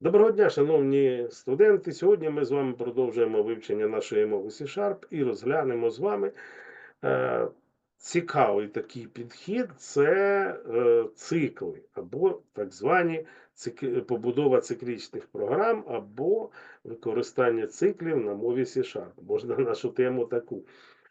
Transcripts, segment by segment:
Доброго дня, шановні студенти. Сьогодні ми з вами продовжуємо вивчення нашої мови C-Sharp і розглянемо з вами е, цікавий такий підхід це е, цикли, або так звані цик- побудова циклічних програм, або використання циклів на мові C-Sharp. Можна нашу тему таку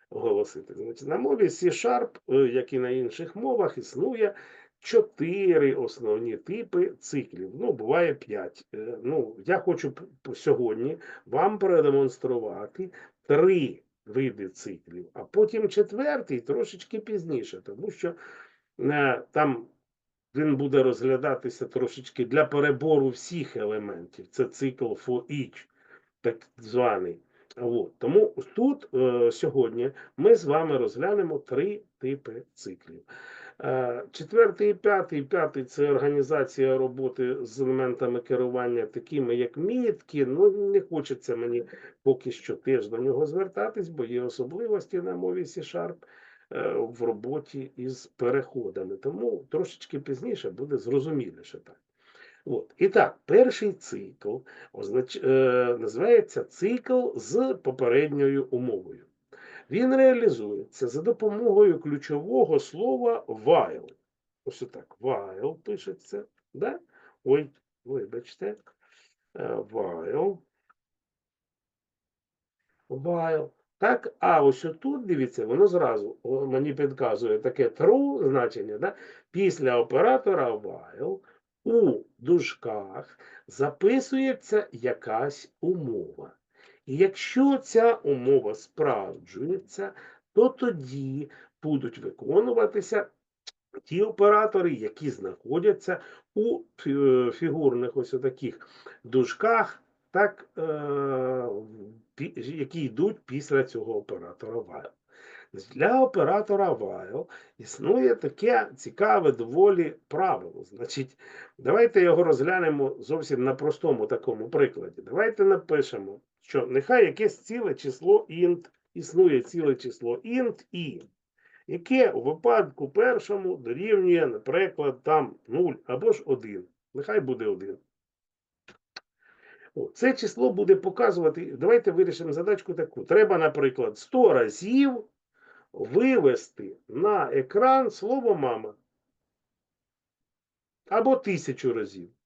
оголосити. Значить, на мові C-Sharp, е, як і на інших мовах, існує чотири основні типи циклів. Ну, буває п'ять. Е, Ну, я хочу сьогодні вам продемонструвати три види циклів, а потім четвертий трошечки пізніше, тому що е, там він буде розглядатися трошечки для перебору всіх елементів. Це цикл for each, так званий. От. Тому тут е, сьогодні ми з вами розглянемо три типи циклів. Е, Четвертий і п'ятий. П'ятий це організація роботи з елементами керування, такими як мітки. Ну не хочеться мені поки що теж до нього звертатись, бо є особливості на мові C-Sharp е, в роботі із переходами. Тому трошечки пізніше буде зрозуміліше так. От. І так, перший цикл означ... е, називається цикл з попередньою умовою. Він реалізується за допомогою ключового слова while. Ось так. While пишеться. Да? Ой, вибачте. Е, While. While. Так, а ось тут, дивіться, воно зразу мені підказує таке true значення. Да? Після оператора while у дужках записується якась умова. Якщо ця умова справджується, то тоді будуть виконуватися ті оператори, які знаходяться у фігурних ось таких дужках, так, е, які йдуть після цього оператора while. Для оператора while існує таке цікаве доволі правило. Значить, давайте його розглянемо зовсім на простому такому прикладі. Давайте напишемо, що нехай якесь ціле число int, існує ціле число int і, яке у випадку першому дорівнює, наприклад, там 0 або ж 1. Нехай буде 1. О, це число буде показувати. Давайте вирішимо задачку таку. Треба, наприклад, 100 разів вивести на екран слово мама. Або тисячу разів.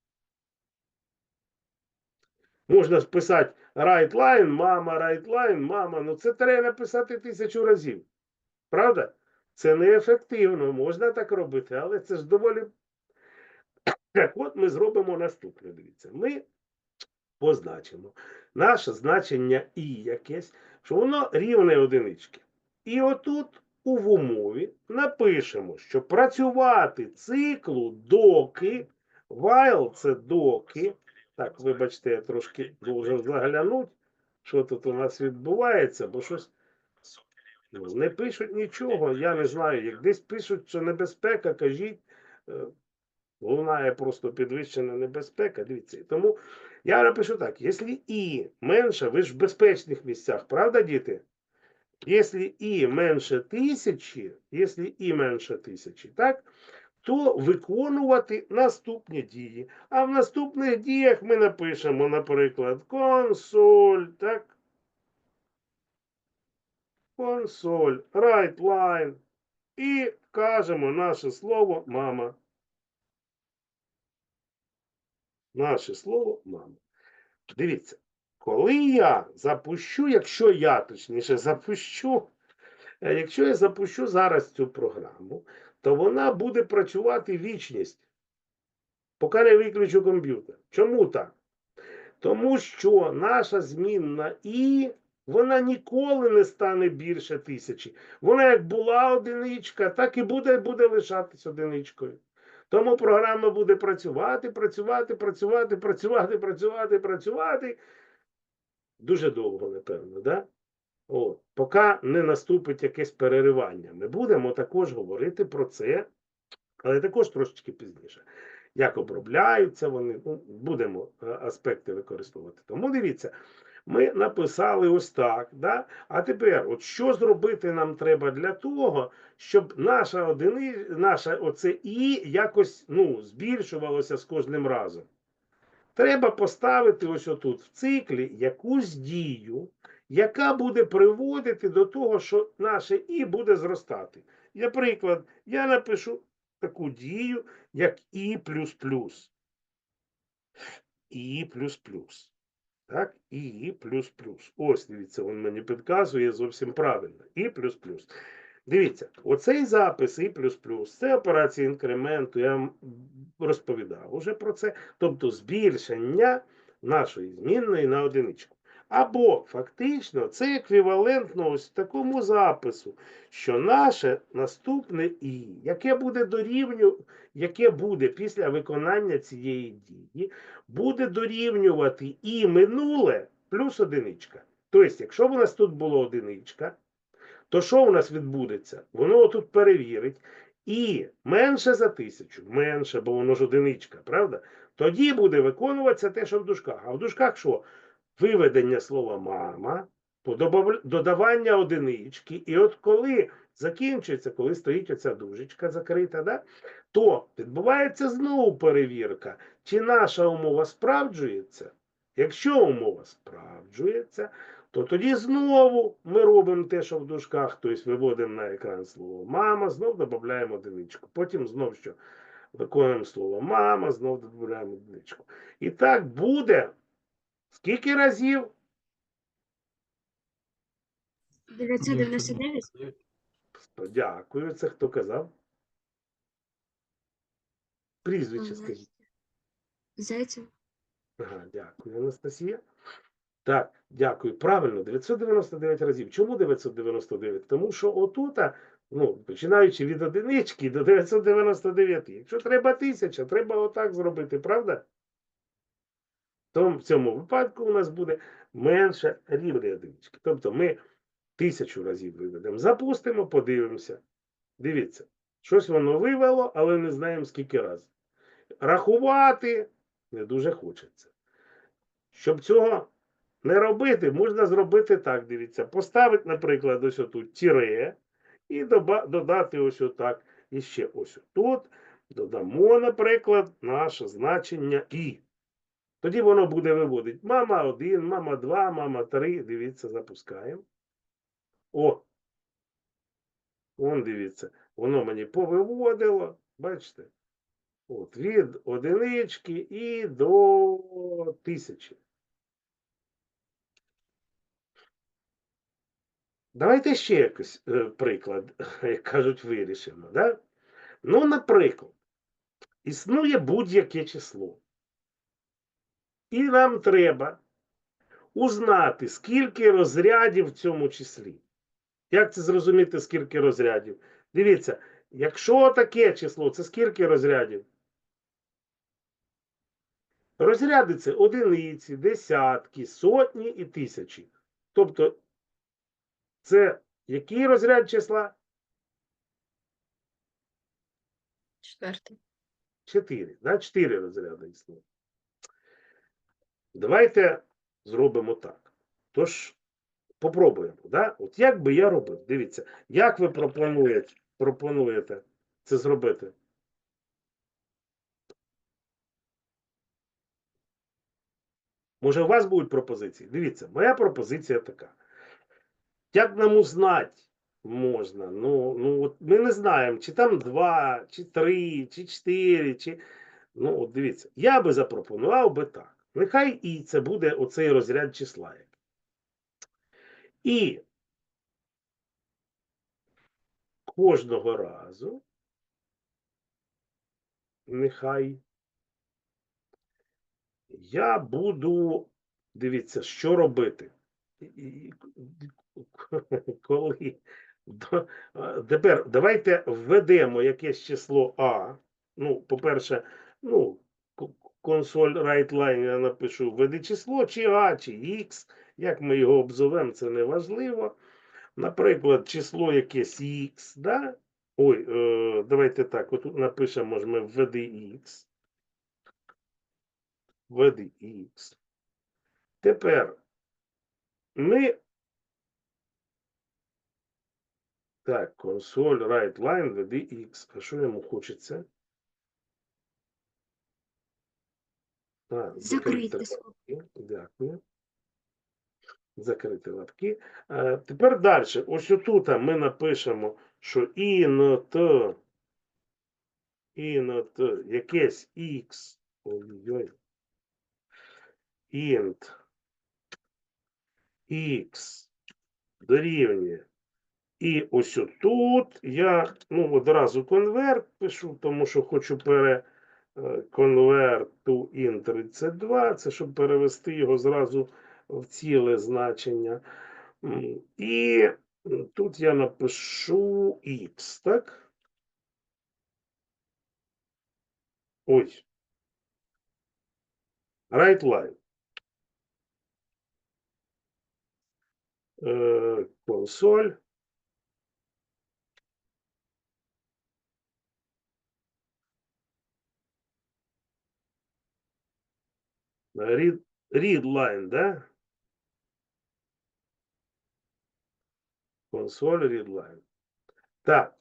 Можна писати right line, мама, right line, мама. Ну це треба написати тисячу разів. Правда? Це неефективно, можна так робити, але це ж доволі. Так от ми зробимо наступне. Дивіться. Ми позначимо наше значення і якесь, що воно рівне одинички. І отут у умові напишемо, що працювати циклу доки, while це доки. Так, вибачте, я трошки должен заглянути, що тут у нас відбувається, бо щось не пишуть нічого, я не знаю. Як десь пишуть, що небезпека, кажіть, е, лунає просто підвищена небезпека. Дивіться. Тому я напишу так: якщо і менше, ви ж в безпечних місцях, правда, діти? Якщо і менше тисячі, якщо і менше тисячі, так, то виконувати наступні дії. А в наступних діях ми напишемо, наприклад, консоль, так, консоль, right line, і кажемо наше слово мама. Наше слово мама. Дивіться, коли я запущу, якщо я точніше запущу, е, якщо я запущу зараз цю програму, то вона буде працювати вічність, поки не виключу комп'ютер. Чому так? Тому що наша змінна і вона ніколи не стане більше тисячі. Вона як була одиничка, так і буде, буде лишатись одиничкою. Тому програма буде працювати, працювати, працювати, працювати, працювати, працювати. Дуже довго, напевно, да? От, поки не наступить якесь переривання. Ми будемо також говорити про це, але також трошечки пізніше. Як обробляються вони, ну, будемо е, аспекти використовувати. Тому дивіться, ми написали ось так. Да? А тепер, от що зробити нам треба для того, щоб наша одини, наше оце і якось ну, збільшувалося з кожним разом. треба поставити ось отут в циклі якусь дію, яка буде приводити до того, що наше і буде зростати. Наприклад, я напишу таку дію, як і плюс плюс. І плюс плюс. Так, і плюс плюс. Ось, дивіться, він мені підказує зовсім правильно. І плюс плюс. Дивіться, оцей запис і плюс плюс це операція інкременту. Я вам розповідав уже про це. Тобто збільшення нашої змінної на одиничку. Або фактично це еквівалентно ось такому запису, що наше наступне і, яке буде дорівню, яке буде після виконання цієї дії, буде дорівнювати і минуле плюс одиничка. Тобто, якщо у нас тут було одиничка, то що у нас відбудеться? Воно тут перевірить. І менше за тисячу, менше, бо воно ж одиничка, правда? Тоді буде виконуватися те, що в дужках. А в дужках що? Виведення слова мама, додавання одинички. І от коли закінчується, коли стоїть оця дужечка закрита, да? то відбувається знову перевірка, чи наша умова справджується. Якщо умова справджується, то тоді знову ми робимо те, що в дужках, тобто виводимо на екран слово мама, знов додаємо одиничку. Потім знов що виконуємо слово мама, знов додаємо одиничку. І так буде скільки разів? 999? Дякую. Це хто казав? Прізвище скажіть. Зайцев. Ага, дякую, Анастасія. Так, дякую. Правильно, 999 разів. Чому 999? Тому що отута, ну, починаючи від одинички до 999. Якщо треба тисяча, треба отак зробити, правда? То в цьому випадку у нас буде менше рівня одинички. Тобто ми тисячу разів виведемо. Запустимо, подивимося. Дивіться, щось воно вивело, але не знаємо скільки разів. Рахувати не дуже хочеться. Щоб цього не робити, можна зробити так, дивіться. Поставити, наприклад, ось отут тіре і додати ось отак. І ще ось тут додамо, наприклад, наше значення і. Тоді воно буде виводити мама 1, мама 2, мама 3. Дивіться, запускаємо. О! Вон дивіться, воно мені повиводило. Бачите? От, від одинички і до тисячі. Давайте ще якийсь е, приклад, як кажуть, вирішимо. Да? Ну, наприклад, існує будь-яке число. І нам треба узнати, скільки розрядів в цьому числі. Як це зрозуміти, скільки розрядів? Дивіться, якщо таке число, це скільки розрядів? Розряди це одиниці, десятки, сотні і тисячі. Тобто, це який розряд числа? Четвертий. 4. Да? 4 розряди існує. Давайте зробимо так. Тож, попробуємо. Да? От як би я робив? Дивіться, як ви пропонуєте, пропонуєте це зробити? Може, у вас будуть пропозиції? Дивіться, моя пропозиція така. Як нам узнати можна? Ну, ну от ми не знаємо, чи там два, чи три, чи чотири, чи. Ну, от дивіться, я би запропонував би так. Нехай і це буде оцей розряд числа. І кожного разу нехай я буду, дивіться, що робити. Коли тепер давайте введемо якесь число А. Ну, по-перше, ну, консоль WriteLine я напишу введи число, чи А, чи X, як ми його обзовемо, це не важливо. Наприклад, число якесь X, да? Ой, е, давайте так, отут напишемо, може, ми введи X. Введи X. Тепер ми. Так, консоль WriteLine, введи X. А що йому хочеться? А, Закрити лапки. Дякую. Закрити лапки. Е, тепер далі. Ось отут ми напишемо, що інт, інт, якесь x, ой-ой, int, x дорівнює. І ось тут я ну, одразу конверт пишу, тому що хочу пере convert to int 32, це щоб перевести його зразу в ціле значення. І тут я напишу x, так? Ой. Right line. Е, Консоль. Read, read line, да? Консоль read line. Так.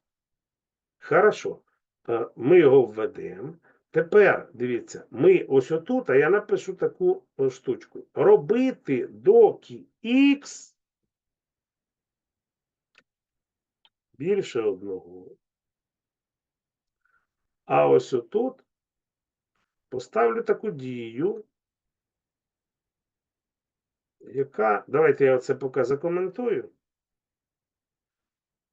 Хорошо. Е, Ми його введемо. Тепер, дивіться, ми ось отут, а я напишу таку е, штучку. Робити доки X більше одного. А ось отут поставлю таку дію, яка. Давайте я це поки закоментую.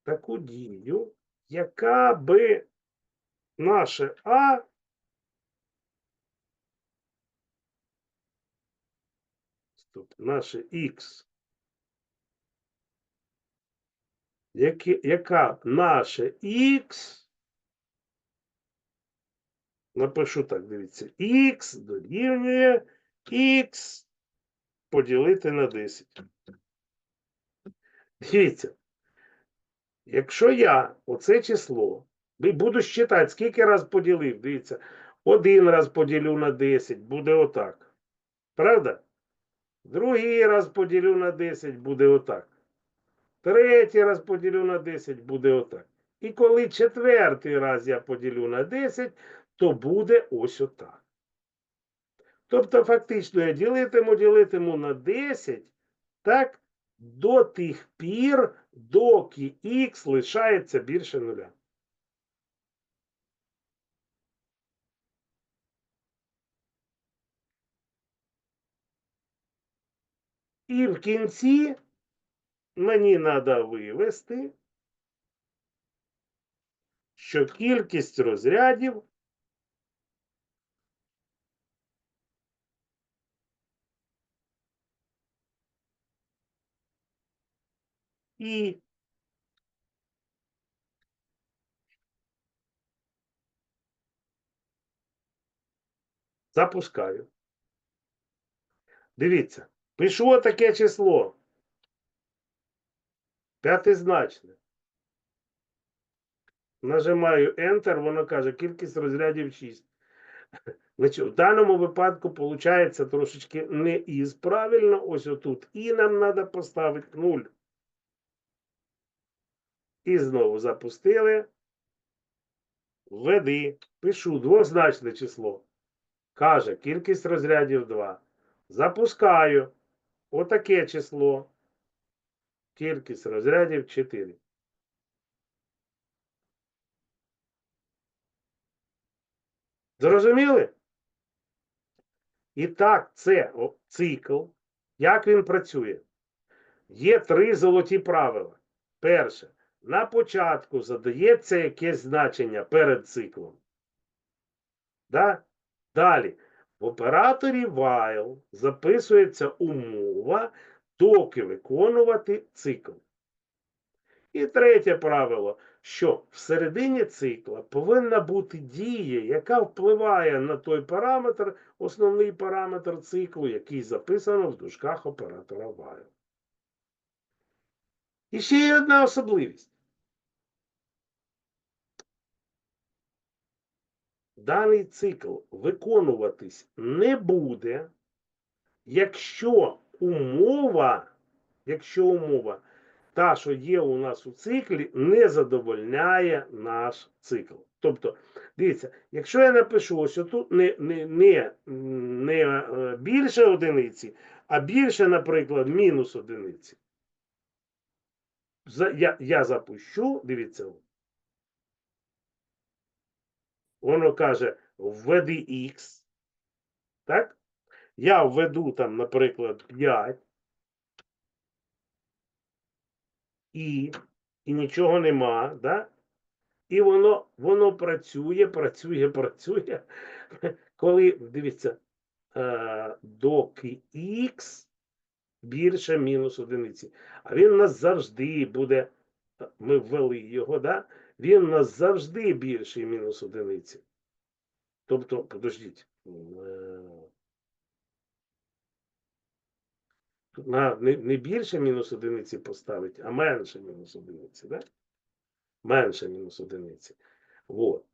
Таку дію, яка би наше А Стоп, наше Х, яка наше Х, напишу так, дивіться, Х дорівнює Х поділити на 10. Дивіться, якщо я оце число буду считати, скільки раз поділив, дивіться, один раз поділю на 10, буде отак. Правда? Другий раз поділю на 10, буде отак. Третій раз поділю на 10, буде отак. І коли четвертий раз я поділю на 10, то буде ось отак. Тобто, фактично, я ділитиму, ділитиму на 10, так, до тих пір, доки х лишається більше нуля. І в кінці мені треба вивести, що кількість розрядів і запускаю. Дивіться, пишу таке число. П'ятизначне. Нажимаю Enter, воно каже, кількість розрядів 6. Значить, в даному випадку виходить трошечки не із правильно. Ось отут. І нам треба поставити 0. І знову запустили. Введи. Пишу двозначне число. Каже, кількість розрядів 2. Запускаю. Отаке число. Кількість розрядів 4. Зрозуміли? І так, це цикл. Як він працює? Є три золоті правила. Перше. На початку задається якесь значення перед циклом. Да? Далі. В операторі while записується умова, доки виконувати цикл. І третє правило, що всередині цикла повинна бути дія, яка впливає на той параметр, основний параметр циклу, який записано в дужках оператора while. І ще є одна особливість. Даний цикл виконуватись не буде, якщо умова, якщо умова, та, що є у нас у циклі, не задовольняє наш цикл. Тобто, дивіться, якщо я напишу ось тут не, не, не, не е, більше одиниці, а більше, наприклад, мінус одиниці. Я, я запущу, дивіться. Воно каже, введи X. Так? Я введу там, наприклад, 5. І, і нічого нема, да? І воно, воно працює, працює, працює. Коли, дивіться, е, доки X більше мінус одиниці. А він нас завжди буде, е, ми ввели його, да? він нас завжди більший мінус одиниці. Тобто, подождіть. е, на не, більше мінус одиниці поставити, а менше мінус одиниці, да? Менше мінус одиниці. Вот.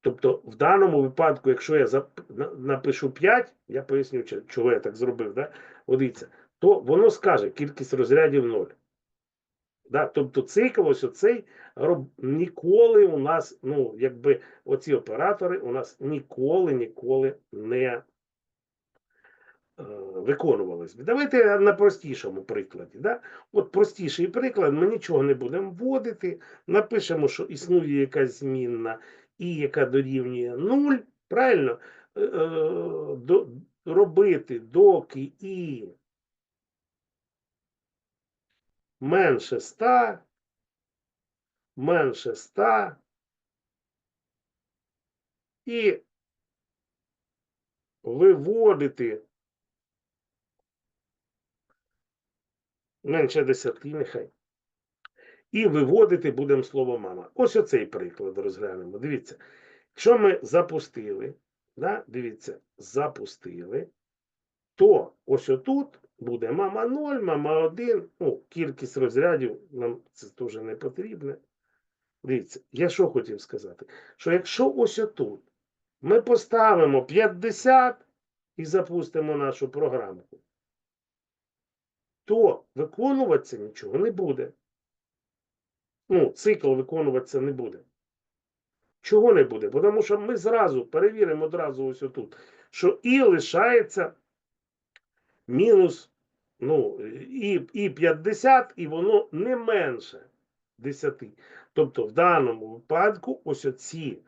Тобто, в даному випадку, якщо я зап- напишу 5, я поясню, чого я так зробив, да? От дивіться, то воно скаже кількість розрядів 0. Да? Тобто цикл ось оцей ніколи у нас, ну, якби оці оператори у нас ніколи, ніколи не е, виконувались. Давайте на простішому прикладі. Да? От простіший приклад, ми нічого не будемо вводити. Напишемо, що існує якась змінна і яка дорівнює 0. Правильно? Е, е, до, робити доки і менше 100, менше 100 і виводити менше 10 нехай. І виводити будемо слово мама. Ось оцей приклад розглянемо. Дивіться, якщо ми запустили, да, дивіться, запустили, то ось отут буде мама 0, мама 1, ну, кількість розрядів нам це теж не потрібне. Дивіться, я що хотів сказати? Що якщо ось отут ми поставимо 50 і запустимо нашу програмку, то виконуватися нічого не буде. Ну, цикл виконуватися не буде. Чого не буде? Тому що ми зразу перевіримо одразу ось отут, що і лишається мінус ну, і, і 50, і воно не менше 10. Тобто, в даному випадку ось оці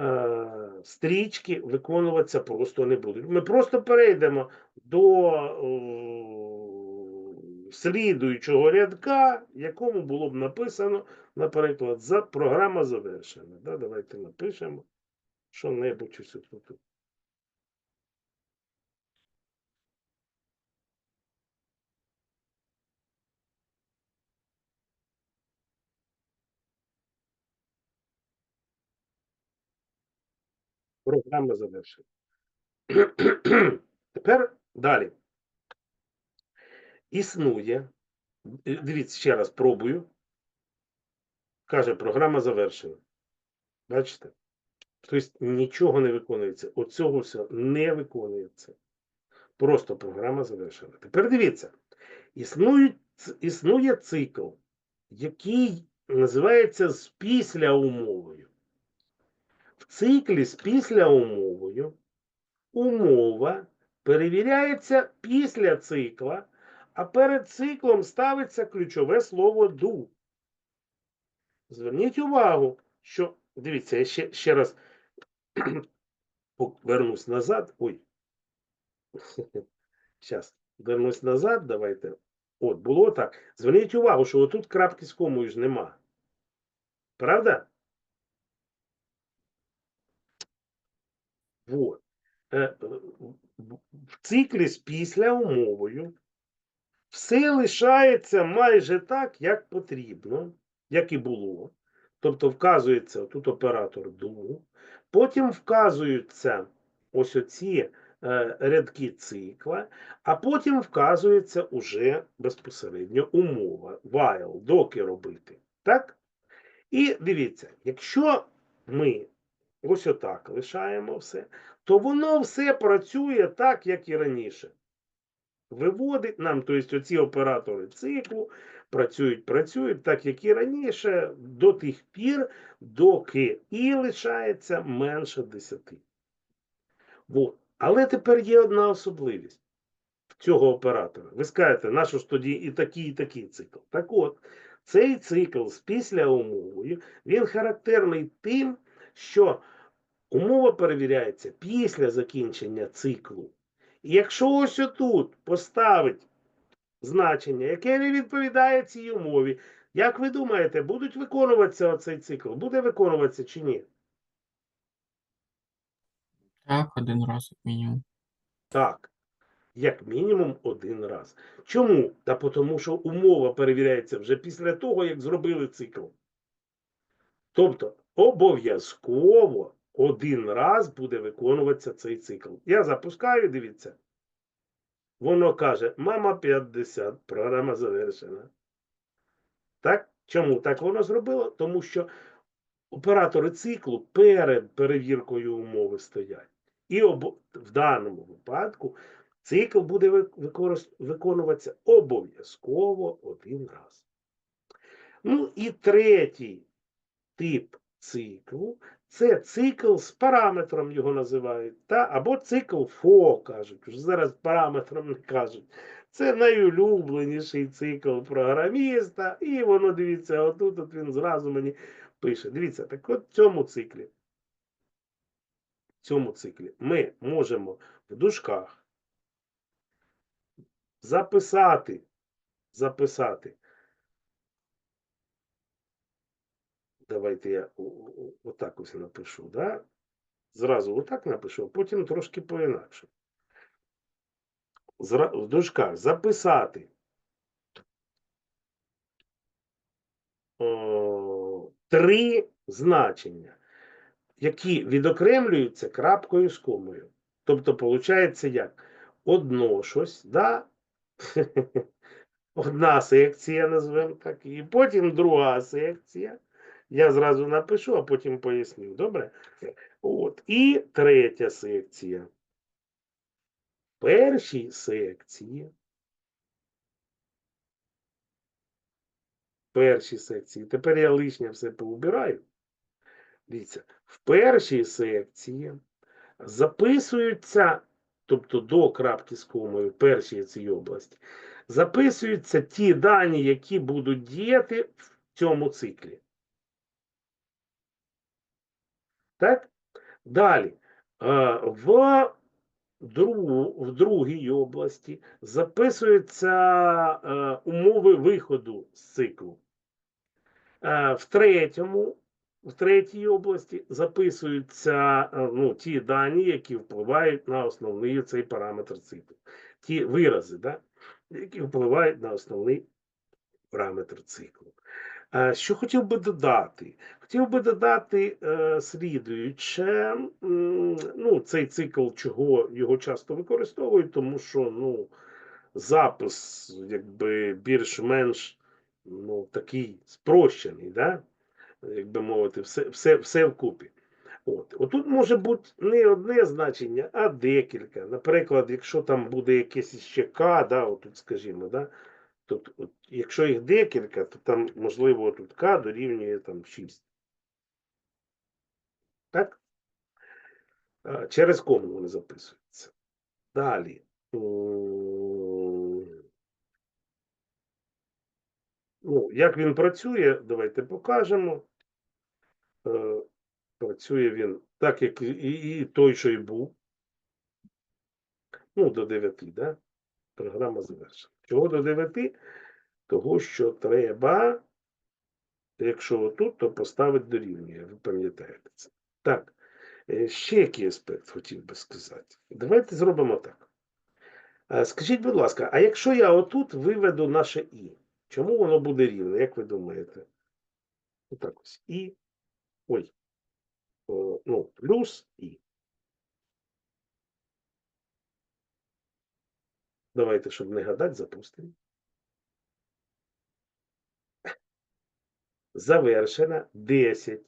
е, стрічки виконуватися просто не будуть. Ми просто перейдемо до е, слідуючого рядка, якому було б написано, наприклад, за програма завершена. Да, давайте напишемо що-небудь Програма завершена. Тепер далі. Існує. Дивіться, ще раз пробую. Каже, програма завершена. Бачите? Тобто нічого не виконується. Оцього все не виконується. Просто програма завершена. Тепер дивіться. Існують, ц- існує цикл, який називається з після умовою. В циклі з після умовою умова перевіряється після цикла, а перед циклом ставиться ключове слово do. Зверніть увагу, що дивіться, я ще, ще раз вернусь назад. Ой. Зараз вернусь назад. Давайте. От, було так. Зверніть увагу, що отут крапки з комою ж нема. Правда? Вот. Е, е, в- циклі з після умовою все лишається майже так, як потрібно, як і було. Тобто вказується тут оператор do, потім вказуються ось оці е, рядки цикла, а потім вказується уже безпосередньо умова, while, доки робити. Так? І дивіться, якщо ми ось отак лишаємо все, то воно все працює так, як і раніше. виводить нам, тобто оці оператори циклу працюють, працюють, так як і раніше, до тих пір, доки і лишається менше 10. От. Але тепер є одна особливість цього оператора. Ви скажете, нащо ж тоді і такий, і такий цикл? Так от, цей цикл з післяумовою, він характерний тим, що умова перевіряється після закінчення циклу. І якщо ось отут поставить значення, яке не відповідає цій умові, як ви думаєте, будуть виконуватися оцей цикл? Буде виконуватися чи ні? Так, один раз як мінімум. Так, як мінімум один раз. Чому? Та тому, що умова перевіряється вже після того, як зробили цикл. Тобто, обов'язково один раз буде виконуватися цей цикл. Я запускаю, дивіться. Воно каже: мама 50, програма завершена. Так? Чому так воно зробило? Тому що оператори циклу перед перевіркою умови стоять. І обо- в даному випадку цикл буде ви- викорис- виконуватися обов'язково один раз. Ну і третій тип циклу це цикл з параметром його називають, та? або цикл ФО кажуть, вже зараз параметром не кажуть. Це найулюбленіший цикл програміста, і воно дивіться, отут от він зразу мені пише. Дивіться, так от в цьому циклі. В цьому циклі ми можемо в дужках записати, записати. Давайте я отак ось напишу, да? Зразу отак напишу, а потім трошки поінакше. В дужках записати о, три значення, які відокремлюються крапкою з комою. Тобто, виходить як? Одно щось, да? Одна секція, назвемо так, і потім друга секція. Я зразу напишу, а потім поясню. Добре? От. І третя секція. В першій секції. В першій секції. Тепер я лишнє все поубираю. Дивіться, в першій секції записуються, тобто до крапки з комою, першій цій області, записуються ті дані, які будуть діяти в цьому циклі. Так? Далі. е, В, в другій області записуються е, умови виходу з циклу. Е, В третьому, в третій області записуються ну, ті дані, які впливають на основний цей параметр циклу. Ті вирази, да? які впливають на основний параметр циклу. Е, Що хотів би додати? Хотів би додати е, слідуюче, ну, цей цикл, чого його часто використовують, тому що ну, запис, якби більш-менш ну, такий спрощений, да? як би мовити, все, все, все вкупі. От. Отут може бути не одне значення, а декілька. Наприклад, якщо там буде якесь ще К, да, отут, скажімо, да, Тобто, от, якщо їх декілька, то там, можливо, тут К дорівнює там 6. Так? Через кому вони записуються. Далі. Ну, як він працює, давайте покажемо. Е, Працює він так, як і, і той, що і був. Ну, до 9, да? Програма завершена. Чого до 9? Того, що треба, якщо отут, то поставити дорівнює. Ви пам'ятаєте це. Так. е, Ще який аспект хотів би сказати. Давайте зробимо так. Е, Скажіть, будь ласка, а якщо я отут виведу наше І, чому воно буде рівне, як ви думаєте? Отак ось. І. Ой. О, ну, плюс І. Давайте, щоб не гадати, запустимо. Завершена 10.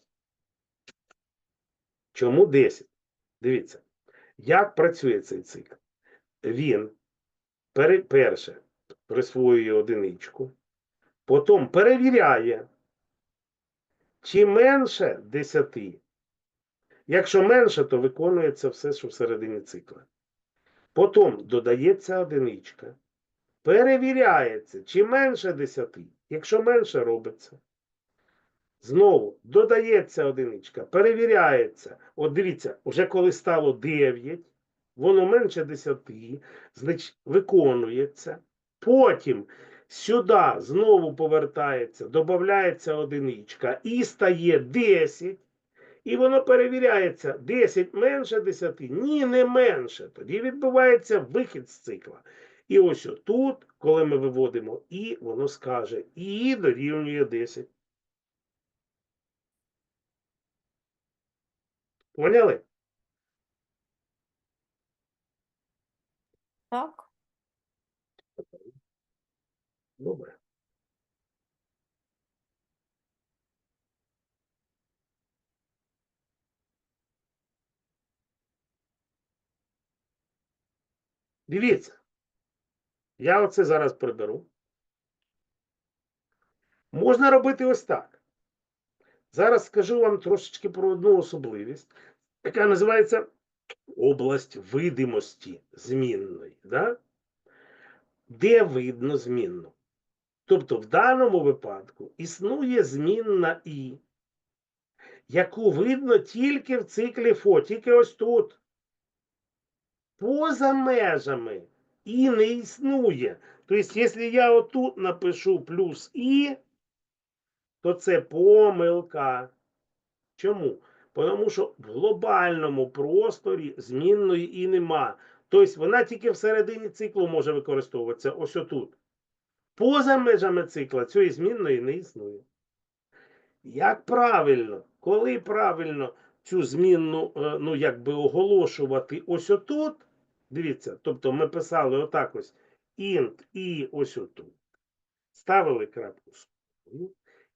Чому 10? Дивіться, як працює цей цикл. Він перше присвоює одиничку, потім перевіряє, чи менше 10. Якщо менше, то виконується все, що всередині цикла. Потім додається одиничка, перевіряється, чи менше 10. Якщо менше, робиться. Знову додається одиничка, перевіряється. От дивіться, вже коли стало 9, воно менше 10, значить виконується. Потім сюди знову повертається, додається одиничка і стає 10. І воно перевіряється 10 менше 10, ні, не менше. Тоді відбувається вихід з цикла. І ось тут, коли ми виводимо і, воно скаже і дорівнює 10. Поняли? Так. Добре. Дивіться. Я оце зараз приберу. Можна робити ось так. Зараз скажу вам трошечки про одну особливість, яка називається область видимості змінної. Да? Де видно змінну? Тобто, в даному випадку існує змінна І, яку видно тільки в циклі ФО, тільки ось тут. Поза межами І не існує. Тобто, якщо я отут напишу плюс І, то це помилка. Чому? Тому що в глобальному просторі змінної і нема. Тобто вона тільки всередині циклу може використовуватися ось отут. Поза межами цикла цієї змінної не існує. Як правильно, коли правильно цю змінну е, ну, якби оголошувати ось отут, дивіться, тобто ми писали отак ось int і ось отут. Ставили крапку.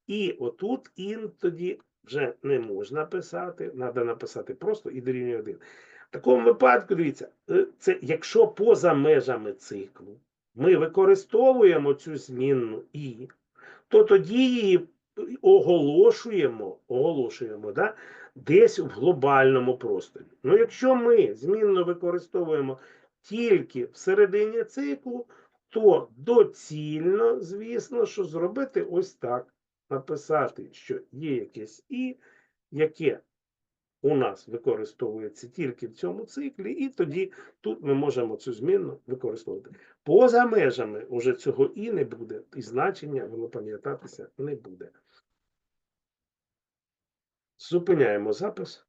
І отут int тоді вже не можна писати, треба написати просто і дорівнює 1. В такому випадку, дивіться, е, це якщо поза межами циклу ми використовуємо цю змінну і, то тоді її оголошуємо, оголошуємо да, десь в глобальному просторі. Ну, якщо ми змінну використовуємо тільки всередині циклу, то доцільно, звісно, що зробити ось так. Написати, що є якесь і, яке у нас використовується тільки в цьому циклі, і тоді тут ми можемо цю змінну використовувати. Поза межами уже цього і не буде, і значення воно пам'ятатися не буде. Зупиняємо запис.